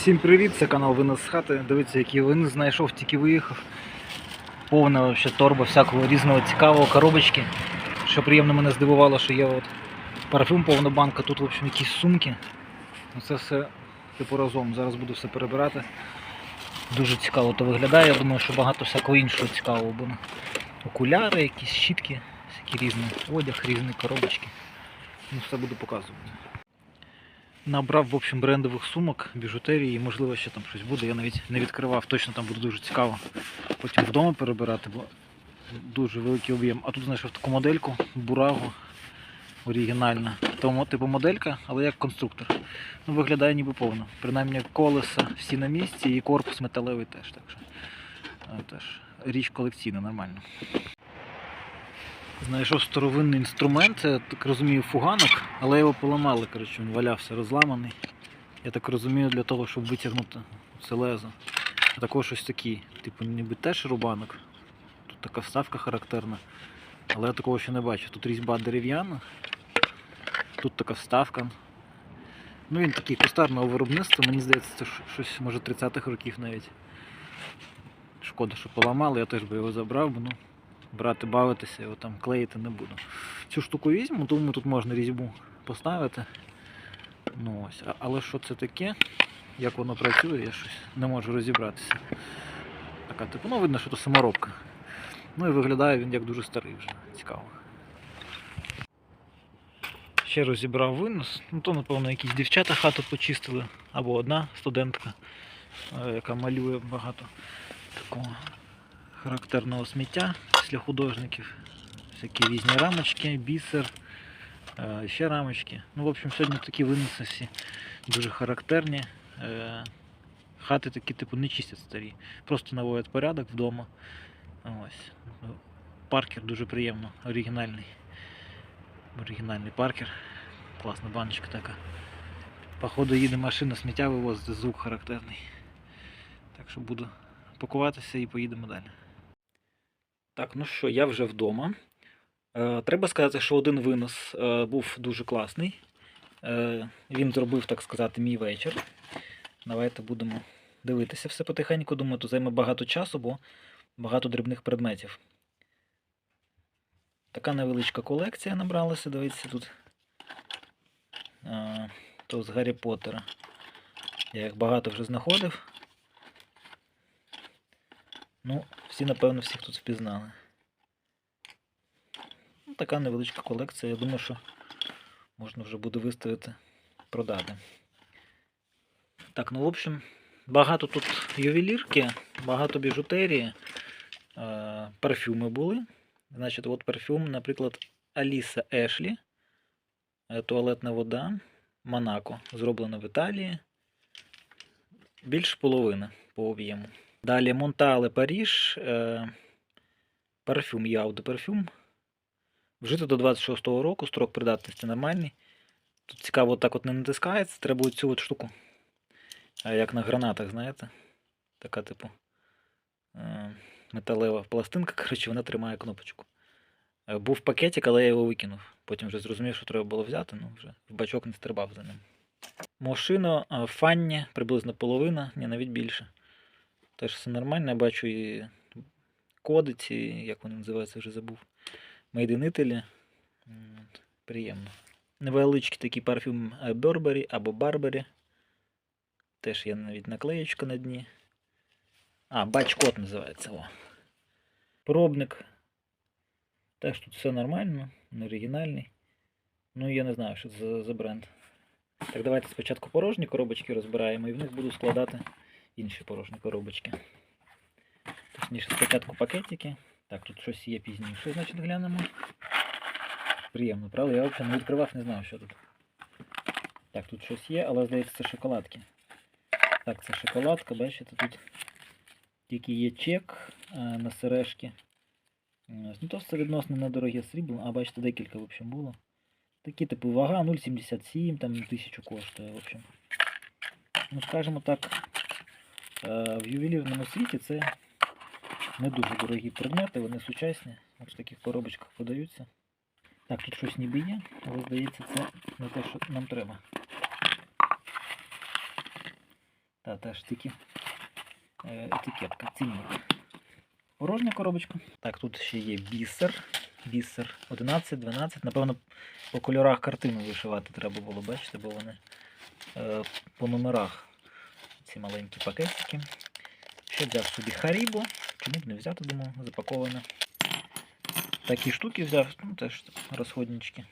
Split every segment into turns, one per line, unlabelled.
Всім привіт, це канал Винос з хати. Дивіться, який винос знайшов, тільки виїхав. Повна вообще, торба всякого різного цікавого, коробочки. Що приємно мене здивувало, що є от парфюм повна банка, тут в общем, якісь сумки. Ну, Це все типу разом. Зараз буду все перебирати. Дуже цікаво то виглядає. Я думаю, що багато всякого іншого цікавого буде. Окуляри, якісь щітки, всякі різні одяг, різні коробочки. Ну, все буду показувати. Набрав, в общем, брендових сумок, біжутерії, і, можливо, ще там щось буде. Я навіть не відкривав, точно там буде дуже цікаво. Потім вдома перебирати, бо дуже великий об'єм. А тут знайшов таку модельку, бурагу оригінальна. Тому типу моделька, але як конструктор. Ну, виглядає ніби повно. Принаймні колеса всі на місці і корпус металевий теж. Так що, е, теж річ колекційна, нормально. Знайшов старовинний інструмент, це, я так розумію, фуганок, але його поламали, коротше, він валявся розламаний. Я так розумію, для того, щоб витягнути це лезо. А також ось такий, типу, ніби теж рубанок. Тут така вставка характерна. Але я такого ще не бачив. Тут різьба дерев'яна, тут така вставка. Ну він такий кустарного виробництва, мені здається, це щось може 30-х років навіть. Шкода, що поламали, я теж би його забрав, бо ну, брати, бавитися, його там клеїти не буду. Цю штуку візьму, думаю, тут можна різьбу поставити. Ну ось. Але що це таке? Як воно працює, я щось не можу розібратися. Така, типу, ну видно, що це саморобка. Ну і виглядає він як дуже старий вже. Цікаво. Ще розібрав винос. Ну то, напевно, якісь дівчата хату почистили, або одна студентка, е, яка малює багато такого характерного сміття після художників. Всякі різні рамочки, бісер, е, ще рамочки. Ну, в общем, сьогодні такі винеси всі дуже характерні. Е, Хати такі, типу, не чистять старі. Просто наводять порядок вдома. Ось. Паркер дуже приємно, оригінальний. Оригінальний паркер. Класна баночка така. Походу їде машина, сміття вивозити, звук характерний. Так що буду пакуватися і поїдемо далі. Так, ну що, я вже вдома. Е, треба сказати, що один винос е, був дуже класний. Е, він зробив, так сказати, мій вечір. Давайте будемо дивитися все потихеньку. Думаю, то займе багато часу, бо багато дрібних предметів. Така невеличка колекція набралася, дивіться тут. Е, то з Гаррі Поттера. Я їх багато вже знаходив. Ну, всі, напевно, всіх тут впізнали. Ну, така невеличка колекція. Я думаю, що можна вже буде виставити, продати. Так, ну, в общем, багато тут ювелірки, багато біжутерії, е, парфюми були. Значить, от парфюм, наприклад, Аліса Ешлі, е, туалетна вода, Монако, зроблена в Італії. Більше половини по об'єму. Далі Монтале Паріж, е, парфюм Яуде парфюм. Вжито до 26-го року, строк придатності нормальний. Тут цікаво, так от не натискається, треба оцю от штуку. Як на гранатах, знаєте? Така, типу, е, металева пластинка, коротше, вона тримає кнопочку. Е, Був пакетик, але я його викинув. Потім вже зрозумів, що треба було взяти, ну вже в бачок не стрибав за ним. Машина, фанні, приблизно половина, ні, навіть більше. Теж все нормально, я бачу і коди ці, як вони називаються, вже забув. Made Приємно. Невеличкий такий парфюм е, Burberry або Barbary. Теж є навіть наклеєчка на дні. А, бач-код називається. О. Пробник. Теж тут все нормально, не оригінальний. Ну я не знаю, що це за бренд. Так, давайте спочатку порожні коробочки розбираємо і в них буду складати інші порожні коробочки. Точніше, спочатку пакетики. Так, тут щось є пізніше, значить глянемо. Приємно, правда? Я взагалі не відкривав, не знаю, що тут. Так, тут щось є, але здається, це шоколадки. Так, це шоколадка, бачите, тут тільки є чек е, на сережки. Ну, то все відносно недороге срібло, а бачите, декілька в общем, було. Такі типу вага 0,77, там 1000 коштує, в общем. Ну, скажімо так, в ювелірному світі це не дуже дорогі предмети, вони сучасні. Ось в таких коробочках подаються. Так, тут щось ніби є, але здається, це не те, що нам треба. Та теж тільки е, етикетка, цінник. Порожня коробочка. Так, тут ще є бісер. Бісер 11, 12. Напевно, по кольорах картину вишивати треба було, бачите, бо вони е, по номерах. Ці маленькі пакетики. Ще взяв собі Харібо. Чому б не взяти, думаю, запаковане. Такі штуки взяв, ну теж розходнички.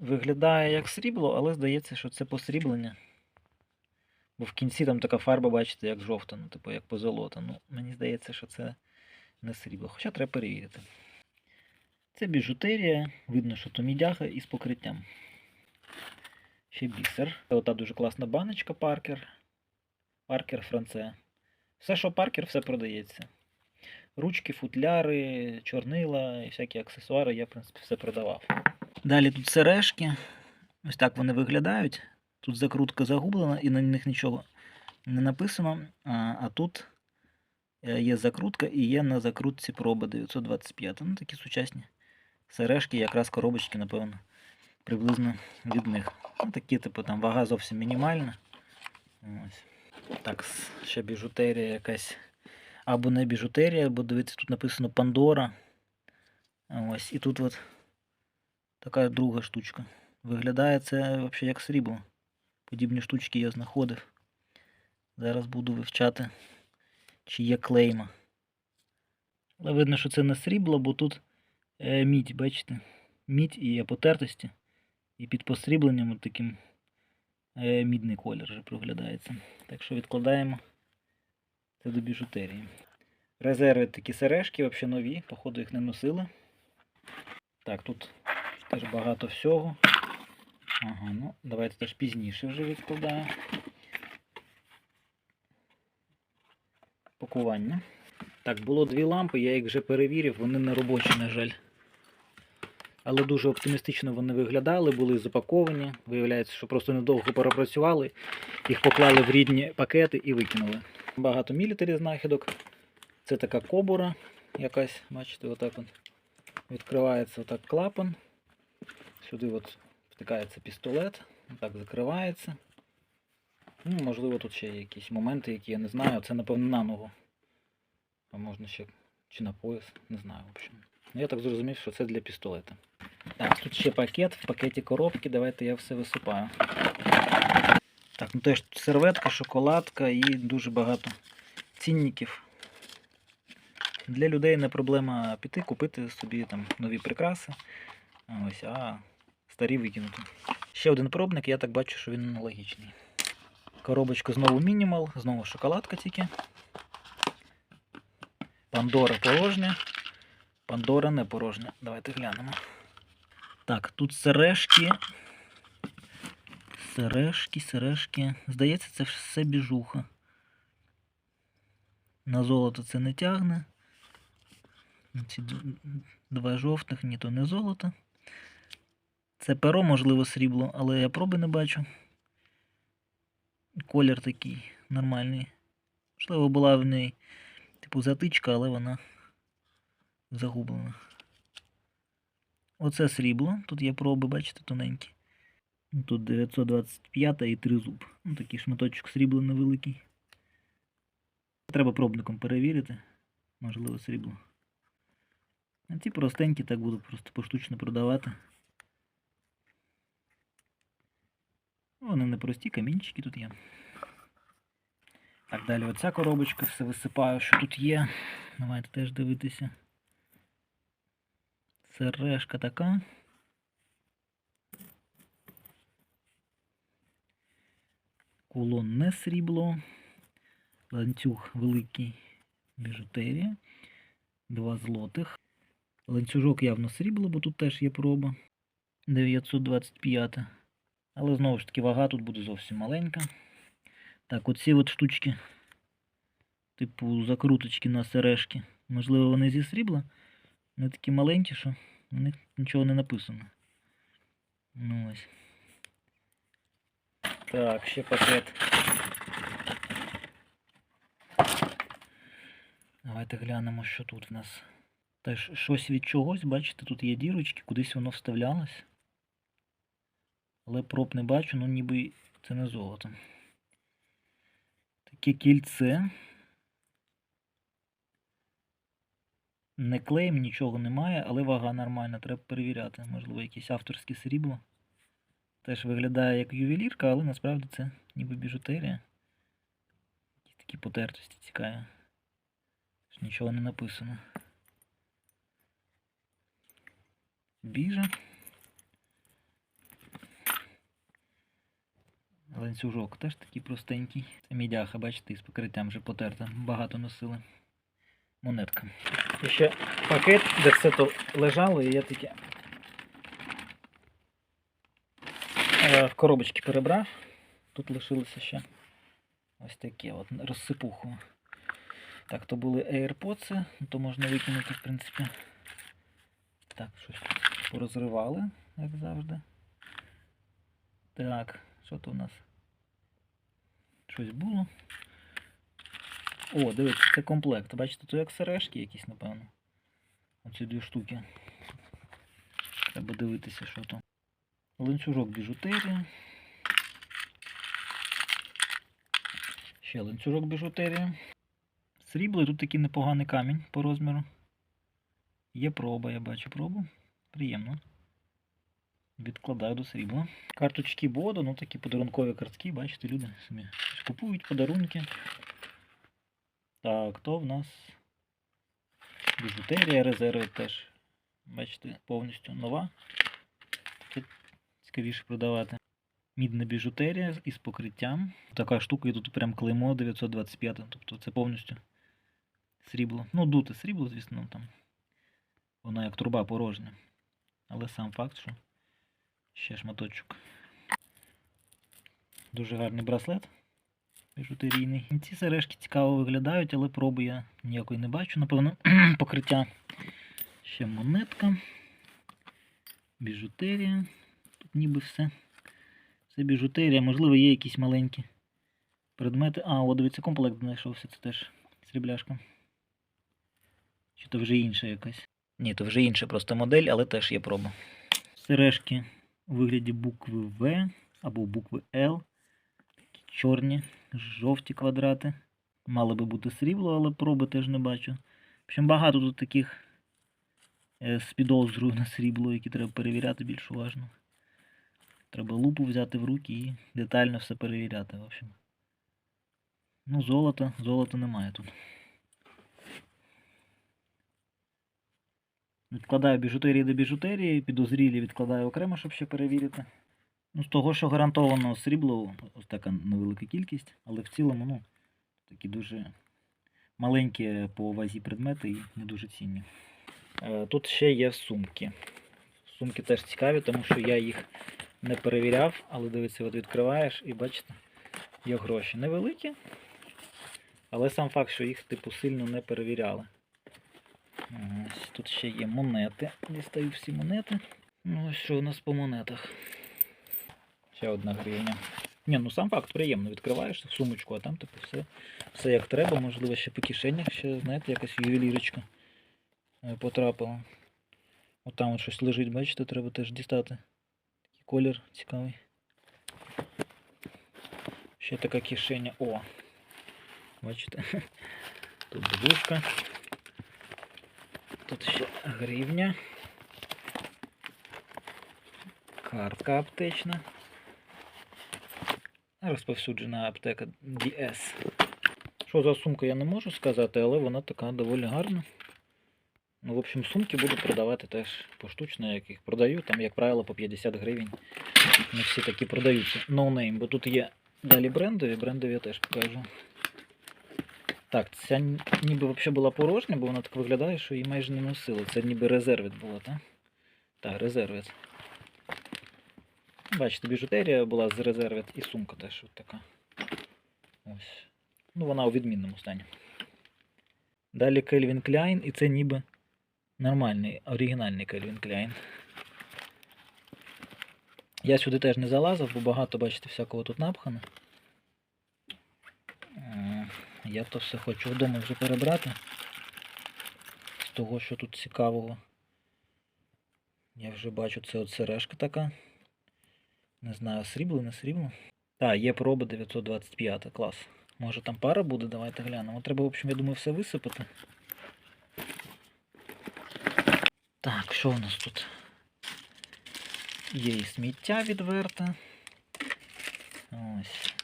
Виглядає як срібло, але здається, що це посріблення. Бо в кінці там така фарба, бачите, як жовта, ну, типу, як позолота. Ну, мені здається, що це не срібло. Хоча треба перевірити. Це біжутерія, видно, що то мідяга із покриттям. Ще. Це ота дуже класна баночка Паркер. Паркер Франце. Все, що Паркер, все продається. Ручки, футляри, чорнила і всякі аксесуари я, в принципі, все продавав. Далі тут сережки. Ось так вони виглядають. Тут закрутка загублена і на них нічого не написано. А, а тут е, є закрутка і є на закрутці проба 925. Ну, такі сучасні сережки, якраз коробочки, напевно, приблизно від них. Ну, такі, типу, там вага зовсім мінімальна. Ось. Так, ще біжутерія якась. Або не біжутерія, бо дивіться, тут написано Пандора. Ось. І тут от така друга штучка. Виглядає це взагалі як срібло. Подібні штучки я знаходив. Зараз буду вивчати, чи є клейма. Але видно, що це не срібло, бо тут е, мідь, бачите? Мідь і є потертості. І під посрібленням от таким е, мідний колір вже проглядається. Так що відкладаємо це до біжутерії. Резерви такі сережки, взагалі нові, походу їх не носили. Так, тут теж багато всього. Ага, ну давайте теж пізніше вже відкладаю. Пакування. Так, було дві лампи, я їх вже перевірив, вони не робочі, на жаль. Але дуже оптимістично вони виглядали, були запаковані. Виявляється, що просто недовго перепрацювали, їх поклали в рідні пакети і викинули. Багато мілітарі знахідок. Це така кобура якась, бачите, отак от. Відкривається отак клапан. Сюди от втикається пістолет, так закривається. Ну, можливо, тут ще є якісь моменти, які я не знаю. Це, напевно, на ногу. А можна ще чи на пояс, не знаю, в общем. Ну, Я так зрозумів, що це для пістолета. Так, тут ще пакет, в пакеті коробки, давайте я все висипаю. Так, ну теж серветка, шоколадка і дуже багато цінників. Для людей не проблема піти, купити собі там нові прикраси. Ось, а старі викинути. Ще один пробник, я так бачу, що він аналогічний. Коробочка знову мінімал, знову шоколадка тільки. Пандора порожня. Пандора не порожня. Давайте глянемо. Так, тут сережки. Сережки, сережки. Здається, це все біжуха. На золото це не тягне. Ці два жовтих, ні то не золото. Це перо, можливо, срібло, але я проби не бачу. Колір такий нормальний. Можливо, була в неї типу затичка, але вона загублена. Оце срібло. Тут є проби, бачите, тоненькі. Тут 925 і тризуб. Ну, такий шматочок срібла невеликий. Треба пробником перевірити. Можливо, срібло. А ці простенькі так буду просто поштучно продавати. Вони не прості, камінчики тут є. Так, далі оця коробочка, все висипаю, що тут є. Давайте теж дивитися. Сережка така. Кулон не срібло. Ланцюг великий біжутерія. Два злотих. Ланцюжок явно срібло, бо тут теж є проба. 925. Але знову ж таки вага тут буде зовсім маленька. Так, оці от штучки, типу закруточки на сережки. Можливо, вони зі срібла. Вони такі маленькі, що на них нічого не написано. Ну ось. Так, ще пакет. Давайте глянемо, що тут в нас. Теж щось від чогось, бачите, тут є дірочки, кудись воно вставлялось. Але проб не бачу, ну ніби це не золото. таке кільце. Не клеїм, нічого немає, але вага нормальна, треба перевіряти. Можливо, якесь авторське срібло. Теж виглядає як ювелірка, але насправді це ніби біжутерія. Якісь такі потертості цікаві. Ж Нічого не написано. Біжа. Ланцюжок теж такий простенький. Це мідяха, бачите, із покриттям вже потерта. Багато носили. Монетка. І ще пакет, де все то лежало, і я таке е, в коробочки перебрав. Тут лишилося ще ось таке от розсипуху. Так, то були AirPods, то можна викинути, в принципі. Так, щось порозривали, як завжди. Так, що то у нас? Щось було. О, дивіться, це комплект. Бачите, то як сережки якісь, напевно. Оці дві штуки. Треба дивитися, що то. Ланцюжок біжутерії. Ще ланцюжок біжутерії. Срібло, тут такий непоганий камінь по розміру. Є проба, я бачу пробу. Приємно. Відкладаю до срібла. Карточки боду, ну такі подарункові картки, бачите, люди самі купують подарунки. Так, то в нас біжутерія, резерви теж. Бачите, повністю нова. Це цікавіше продавати. Мідна біжутерія із покриттям. Така штука, і тут прям клеймо 925, тобто це повністю срібло. Ну, дуте срібло, звісно, там. Вона як труба порожня. Але сам факт, що ще шматочок. Дуже гарний браслет біжутерійний. Ці сережки цікаво виглядають, але проби я ніякої не бачу. Напевно, покриття. Ще монетка. Біжутерія. Тут ніби все. Це біжутерія. Можливо, є якісь маленькі предмети. А, о, дивіться, комплект знайшовся. Це теж срібляшка. Чи то вже інша якась? Ні, то вже інша просто модель, але теж є проба. Сережки у вигляді букви В або букви Л. Чорні, жовті квадрати. Мало би бути срібло, але проби теж не бачу. В багато тут таких е, з підозрою на срібло, які треба перевіряти більш уважно. Треба лупу взяти в руки і детально все перевіряти. В общем. Ну, золота, золота немає тут. Відкладаю біжутерії до біжутерії, підозрілі відкладаю окремо, щоб ще перевірити. Ну, з того, що гарантовано срібло, ось така невелика кількість, але в цілому, ну, такі дуже маленькі по вазі предмети і не дуже цінні. Е, Тут ще є сумки. Сумки теж цікаві, тому що я їх не перевіряв, але дивіться, от відкриваєш і бачите, є гроші. Невеликі, але сам факт, що їх типу сильно не перевіряли. Ось тут ще є монети. Дістаю всі монети. Ну, що у нас по монетах. Ще одна гривня. Ні, ну сам факт приємно. Відкриваєш сумочку, а там типу все, все як треба. Можливо, ще по кишенях, ще, знаєте, якась ювелірочка е, потрапила. От там от щось лежить, бачите, треба теж дістати. Такий колір цікавий. Ще така кишеня. О! Бачите? Тут двушка. Тут ще гривня. Картка аптечна. Розповсюджена аптека DS. Що за сумка, я не можу сказати, але вона така доволі гарна. Ну, в общем, сумки буду продавати теж поштучно, як їх продаю. Там, як правило, по 50 гривень. Не всі такі продаються. No name, бо тут є далі брендові, брендові я теж покажу. Так, ця ніби взагалі була порожня, бо вона так виглядає, що її майже не носили. Це ніби резервіт була, так? Так, резервіт. Бачите, біжутерія була з резервіт і сумка теж от така. Ось. Ну, вона у відмінному стані. Далі Calvin Klein, і це ніби нормальний, оригінальний Calvin Klein. Я сюди теж не залазив, бо багато, бачите, всякого тут напхано. Е, Я то все хочу вдома вже перебрати. З того, що тут цікавого. Я вже бачу, це от сережка така. Не знаю, срібло, не срібло. Так, є проба 925, клас. Може там пара буде, давайте глянемо. Треба, в общем, я думаю, все висипати. Так, що у нас тут? Є і сміття відверте. Ось.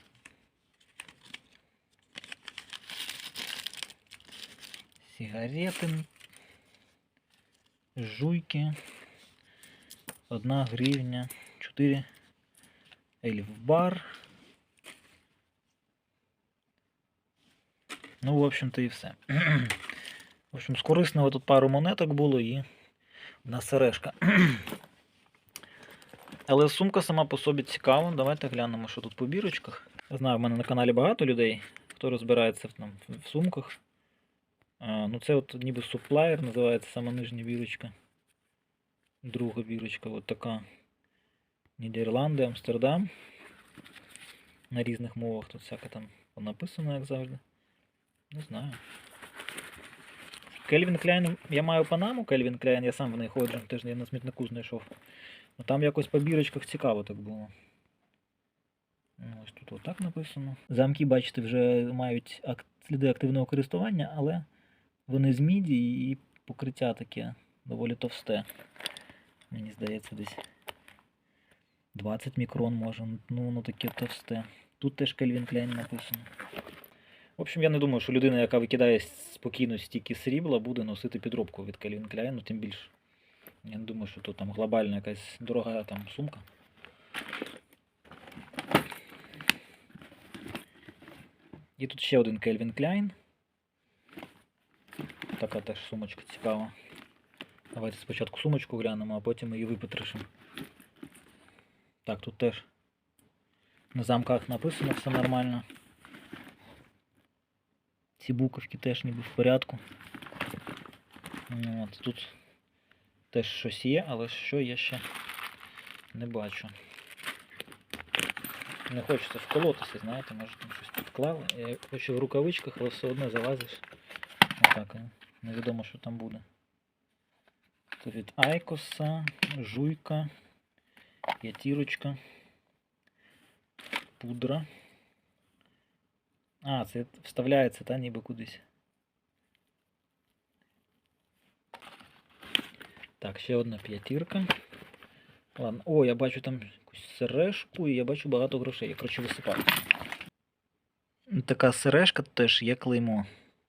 Сигарети. Жуйки. Одна гривня. 4 Ельф бар. Ну, в общем-то, і все. В общем, з корисного тут пару монеток було і одна сережка. Але сумка сама по собі цікава. Давайте глянемо, що тут по бірочках. Знаю, в мене на каналі багато людей, хто розбирається в, там, в сумках. А, ну це от ніби суплаєр називається сама нижня бірочка. Друга бірочка, от така. Нідерланди, Амстердам. На різних мовах тут всяке там написано, як завжди. Не знаю. Кельвін Кляйн, я маю панаму Кельвін Кляйн, я сам в неї ходжу, теж я на смітнику знайшов. Ну там якось по бірочках цікаво так було. Ну, Ось тут отак написано. Замки, бачите, вже мають сліди активного користування, але вони з міді і покриття таке доволі товсте. Мені здається, десь 20 мікрон може, ну воно таке товсте. Тут теж Кельвін Кляйн написано. В общем, я не думаю, що людина, яка викидає спокійно стільки срібла, буде носити підробку від Calvin Klein, ну тим більше. Я не думаю, що тут там глобальна якась дорога там сумка. І тут ще один Calvin Klein. Така теж сумочка цікава. Давайте спочатку сумочку глянемо, а потім її випотрошимо. Так, тут теж на замках написано все нормально. Ці буковки теж ніби в порядку. Ну, От, тут теж щось є, але що я ще не бачу. Не хочеться вколотися, знаєте, може там щось підклали. Я хочу в рукавичках, але все одно залазиш. Отак, а. невідомо, що там буде. Це від Айкоса, жуйка, п'ятірочка, пудра. А, це вставляється, та ніби кудись. Так, ще одна п'ятірка. Ладно. О, я бачу там якусь сережку і я бачу багато грошей. Я коротше висипаю. Така сережка теж є клеймо.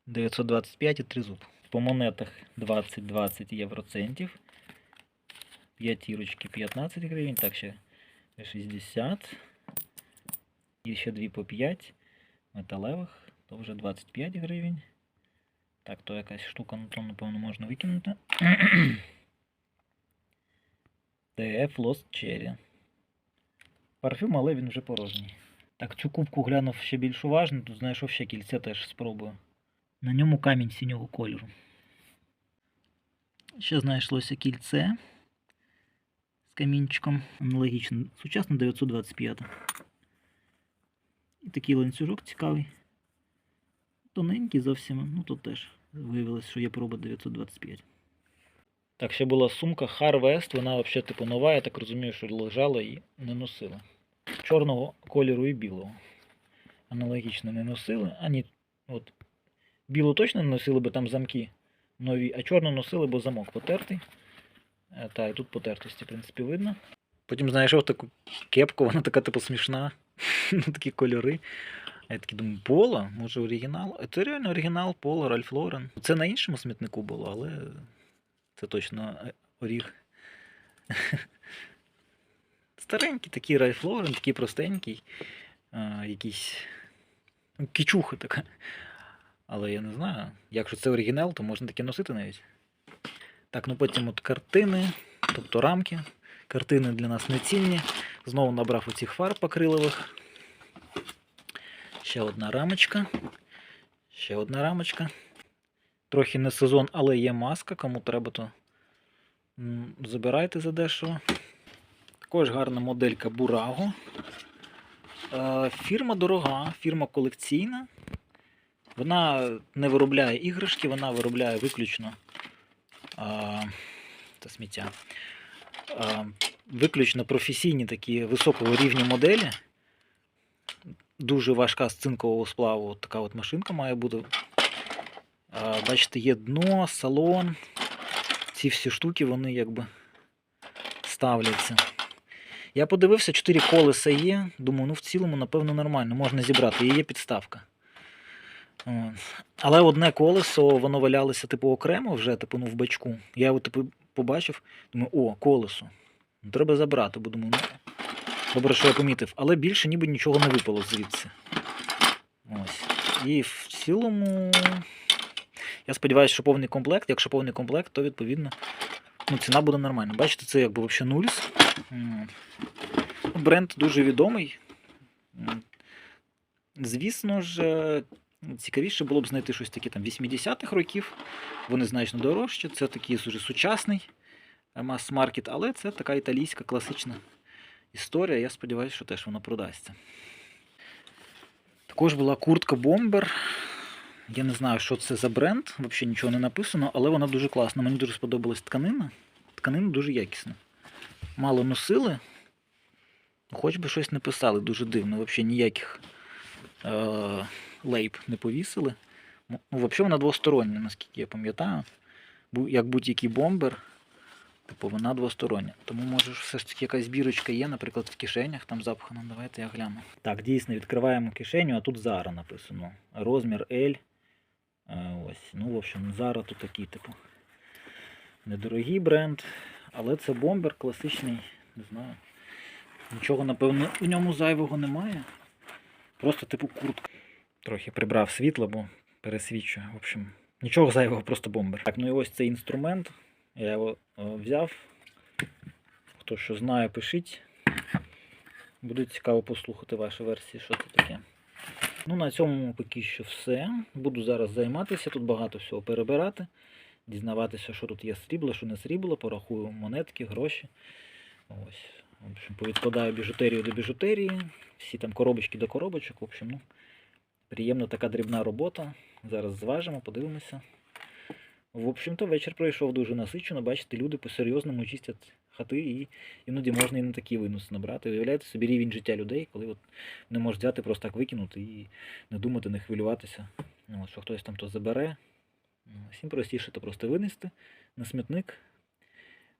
925 і тризуб. По монетах 20-20 євроцентів. П'ятірочки 15 гривень. Так, ще 60. І ще дві по 5 металевих, то вже 25 гривень. Так, то якась штука, ну то, напевно, можна викинути. TF Lost Cherry. Парфюм, але він вже порожній. Так, цю кубку глянув ще більш уважно, тут знайшов ще кільце теж спробую. На ньому камінь синього кольору. Ще знайшлося кільце камінчиком. Аналогічно. Сучасно 925. І такий ланцюжок цікавий. Тоненький зовсім, ну тут теж виявилось, що є проба 925. Так, ще була сумка Harvest, вона взагалі типу нова, я так розумію, що лежала і не носила. Чорного кольору і білого. Аналогічно не носили. А ні, от. Білу точно не носили, бо там замки нові, а чорну носили, бо замок потертий. Е, Та, і тут потертості, в принципі, видно. Потім знайшов таку кепку, вона така типу смішна. Такі кольори. А я такий думаю, Пола, може оригінал? Це реально оригінал Пола, Ральф Лорен. Це на іншому смітнику було, але це точно е, оріг. Старенький такий Ральф Лорен, такий простенький. А, якийсь ну, кічуха така. Але я не знаю. Якщо це оригінал, то можна таке носити навіть. Так, ну потім от картини, тобто рамки. Картини для нас не цінні. Знову набрав оцих фарб акрилових. Ще одна рамочка. Ще одна рамочка. Трохи не сезон, але є маска. Кому треба, то забирайте за дешево. Також гарна моделька Burago. Е, Фірма дорога, фірма колекційна. Вона не виробляє іграшки, вона виробляє виключно та сміття. Виключно професійні такі високого рівня моделі. дуже важка з цинкового сплаву. От така от машинка має бути. Бачите, є дно, салон. Ці всі штуки, вони якби ставляться. Я подивився, 4 колеса є. Думаю, ну в цілому, напевно, нормально, можна зібрати. Є підставка. От. Але одне колесо, воно валялося типу окремо вже, типу, ну, в бачку. Я його типу, побачив, думаю, о, колесо. Треба забрати, бо думаю, ну, добре, що я помітив. Але більше ніби нічого не випало звідси. Ось. І в цілому. Я сподіваюся, що повний комплект. Якщо повний комплект, то відповідно ну, ціна буде нормальна. Бачите, це якби взагалі нульс. Бренд дуже відомий. Звісно ж, е, цікавіше було б знайти щось таке там 80-х років. Вони значно дорожчі. Це такий дуже сучасний е, мас-маркет, але це така італійська класична історія. Я сподіваюся, що теж вона продасться. Також була куртка Бомбер. Я не знаю, що це за бренд, взагалі нічого не написано, але вона дуже класна. Мені дуже сподобалась тканина. Тканина дуже якісна. Мало носили. Хоч би щось не писали, дуже дивно. Взагалі ніяких е- лейб не повісили. Ну, взагалі вона двостороння, наскільки я пам'ятаю. Як будь-який бомбер. Типу вона двостороння. Тому може все ж таки якась бірочка є, наприклад, в кишенях там запхана. Давайте я гляну. Так, дійсно, відкриваємо кишеню, а тут Zara написано. Розмір L. Е, Ось. Ну, в общем, Zara тут такий, типу. Недорогий бренд. Але це бомбер класичний, не знаю. Нічого, напевно, в ньому зайвого немає. Просто типу куртка. Трохи прибрав світло, бо пересвічує. В общем, нічого зайвого, просто бомбер. Так, ну і ось цей інструмент. Я його е, взяв. Хто що знає, пишіть. Буде цікаво послухати ваші версії, що це таке. Ну, на цьому поки що все. Буду зараз займатися, тут багато всього перебирати, дізнаватися, що тут є срібло, що не срібло, порахую монетки, гроші. Ось. В общем, повідкладаю біжутерію до біжутерії, всі там коробочки до коробочок. В общем, ну, приємна така дрібна робота. Зараз зважимо, подивимося. В общем-то, вечір пройшов дуже насичено. Бачите, люди по-серйозному чистять хати і іноді можна і на такі винос набрати. Уявляєте собі рівень життя людей, коли от не можуть взяти, просто так викинути і не думати, не хвилюватися. Ну, от, що хтось там то забере. Ну, Всім простіше то просто винести на смітник.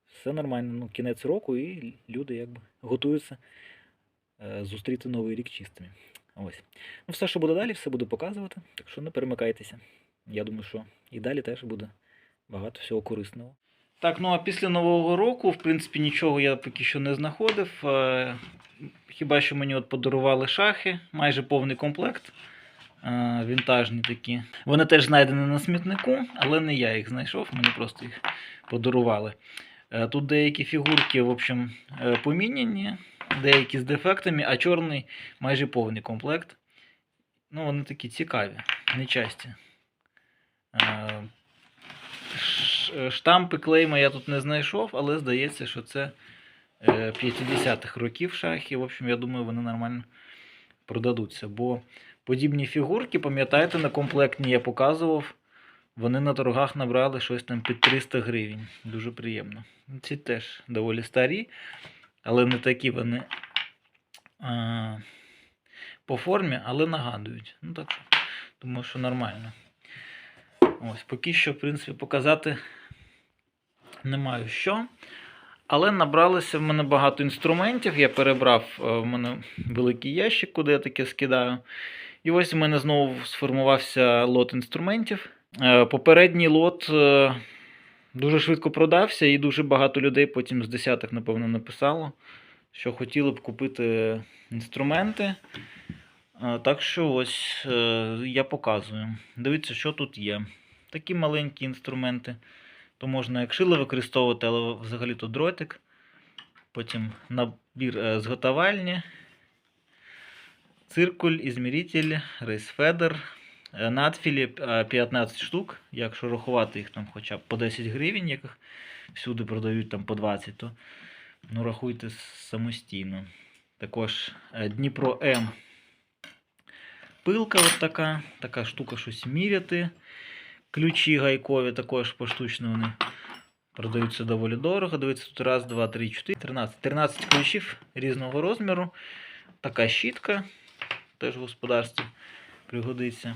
Все нормально. Ну, кінець року, і люди якби готуються е, зустріти новий рік чистими. Ось. Ну, все, що буде далі, все буду показувати. Так що не перемикайтеся. Я думаю, що і далі теж буде багато всього корисного. Так, ну а після Нового року, в принципі, нічого я поки що не знаходив. Е, Хіба що мені от подарували шахи, майже повний комплект. е, Вінтажні такі. Вони теж знайдені на смітнику, але не я їх знайшов, мені просто їх подарували. Е, Тут деякі фігурки, в общем, поміняні, деякі з дефектами, а чорний майже повний комплект. Ну, вони такі цікаві, нечасті. Е, е, Штампи клейма я тут не знайшов, але здається, що це е, 50-х років шахи. В общем, я думаю, вони нормально продадуться. Бо подібні фігурки, пам'ятаєте, на комплектні я показував. Вони на торгах набрали щось там під 300 гривень. Дуже приємно. Ці теж доволі старі, але не такі вони а, по формі, але нагадують. Ну так думаю, що нормально. Ось, поки що, в принципі, показати не маю що. Але набралося в мене багато інструментів. Я перебрав е, в мене великий ящик, куди я таке скидаю. І ось в мене знову сформувався лот інструментів. Е, Попередній лот е, дуже швидко продався, і дуже багато людей потім з десяток, напевно, написало, що хотіли б купити інструменти. Так що ось е, я показую. Дивіться, що тут є. Такі маленькі інструменти. То можна як шило використовувати, але взагалі то дротик. Потім набір е, зготовальні, циркуль, ізміритель, рейсфедер, надфілі е, 15 штук. Якщо рахувати їх там хоча б по 10 гривень, яких всюди продають там по 20, то ну, рахуйте самостійно. Також е, Дніпро М. Пилка от така, така штука щось міряти. Ключі гайкові також поштучно вони продаються доволі дорого. Дивіться, тут раз, два, три, чотири, 13. 13 ключів різного розміру. Така щітка. теж в господарстві пригодиться.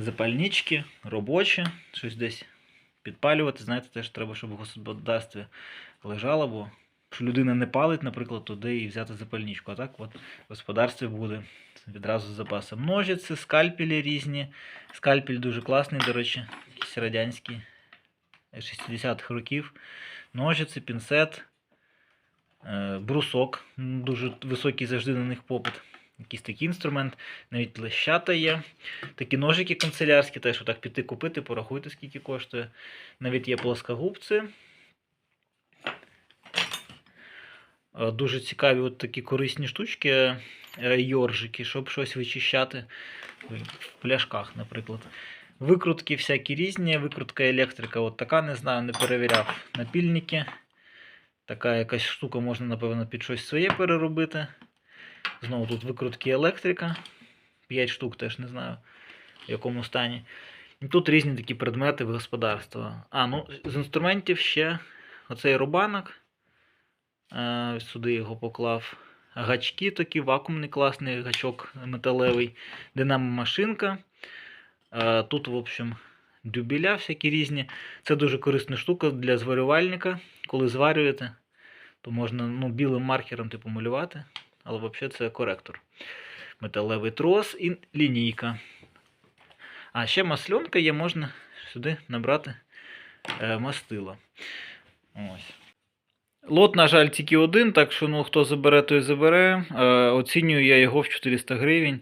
Запальнички, робочі, щось десь підпалювати. Знаєте, теж треба, щоб в господарстві лежало, бо якщо людина не палить, наприклад, то де і взяти запальничку. А так от в господарстві буде відразу з запасом. Ножиці, скальпелі різні. Скальпель дуже класний, до речі, якийсь радянський 60-х років. Ножиці, пінцет, е, брусок. Дуже високий завжди на них попит. Якийсь такий інструмент, навіть лещата є. Такі ножики канцелярські, теж отак піти купити, порахуйте, скільки коштує. Навіть є плоскогубці. Е, Дуже цікаві от такі корисні штучки, е, йоржики, щоб щось вичищати в пляшках, наприклад. Викрутки всякі різні, викрутка електрика, от така, не знаю, не перевіряв. Напільники. Така якась штука можна, напевно, під щось своє переробити. Знову тут викрутки електрика. 5 штук теж не знаю в якому стані. І тут різні такі предмети в господарства. А, ну, з інструментів ще оцей рубанок. Е, сюди його поклав. Гачки такі, вакуумний класний гачок металевий, динамо-машинка. Е, Тут, в общем, дюбеля всякі різні. Це дуже корисна штука для зварювальника. Коли зварюєте, то можна ну, білим маркером типу малювати, але взагалі це коректор. Металевий трос і лінійка. А ще масльонка є, можна сюди набрати е, мастила. Лот, на жаль, тільки один, так що ну, хто забере, той забере. Е, оцінюю я його в 400 гривень.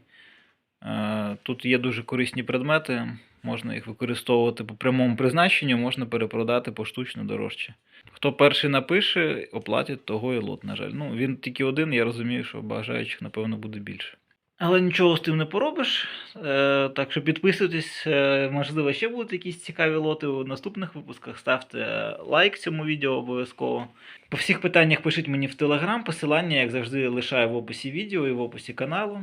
Тут є дуже корисні предмети, можна їх використовувати по прямому призначенню, можна перепродати поштучно дорожче. Хто перший напише, оплатить того і лот, на жаль. Ну, він тільки один, я розумію, що бажаючих, напевно, буде більше. Але нічого з тим не поробиш. Е, так що підписуйтесь, е, можливо, ще будуть якісь цікаві лоти у наступних випусках. Ставте лайк цьому відео обов'язково. По всіх питаннях пишіть мені в Телеграм. Посилання, як завжди, лишаю в описі відео і в описі каналу.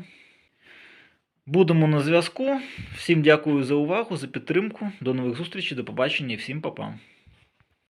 Будемо на зв'язку. Всім дякую за увагу, за підтримку. До нових зустрічей, до побачення і всім па-па.